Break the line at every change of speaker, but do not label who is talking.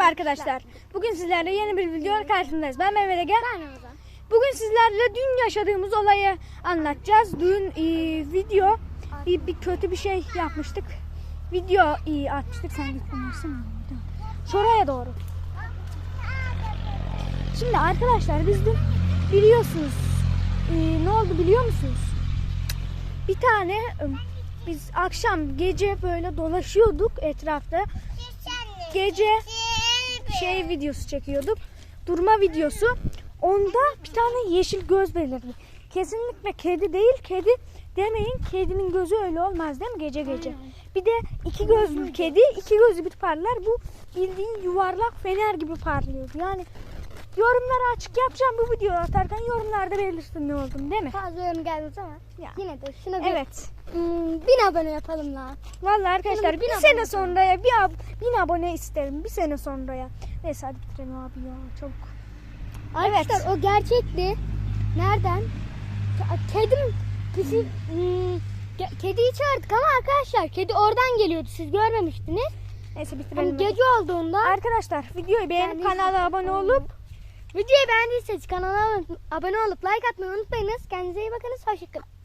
Merhaba arkadaşlar. Bugün sizlerle yeni bir video karşınızdayız. Ben Mehmet Ege.
Ben Ramazan.
Bugün sizlerle dün yaşadığımız olayı anlatacağız. Dün e, video e, bir kötü bir şey yapmıştık. Video e, atmıştık. Sen git konuşsana. Şuraya doğru. Şimdi arkadaşlar biz dün biliyorsunuz e, ne oldu biliyor musunuz? Bir tane e, biz akşam gece böyle dolaşıyorduk etrafta. Gece şey videosu çekiyorduk. Durma videosu. Onda bir tane yeşil göz belirdi. Kesinlikle kedi değil. Kedi demeyin. Kedinin gözü öyle olmaz değil mi gece gece? Bir de iki gözlü kedi. iki gözü bir parlar. Bu bildiğin yuvarlak fener gibi parlıyordu. Yani yorumları açık yapacağım bu videoyu atarken yorumlarda belirtin ne oldum değil mi?
Fazla yorum gelmez ama
Ya.
yine de şuna bir
Evet.
hmm, bin abone yapalım lan.
Vallahi arkadaşlar bir
abone
sene
yapalım.
sonraya bir ab bin abone isterim. Bir sene sonraya. Neyse hadi bitirelim abi ya çabuk.
Arkadaşlar o gerçekti. Nereden? Ke- Kedim bizi hmm, ge- kediyi çağırdık ama arkadaşlar kedi oradan geliyordu. Siz görmemiştiniz.
Neyse
Hani
bitirelim. hadi.
gece olduğunda
Arkadaşlar videoyu beğenip kanala abone olup
videoyu beğendiyseniz kanala abone olup like atmayı unutmayınız. Kendinize iyi bakınız. Hoşçakalın.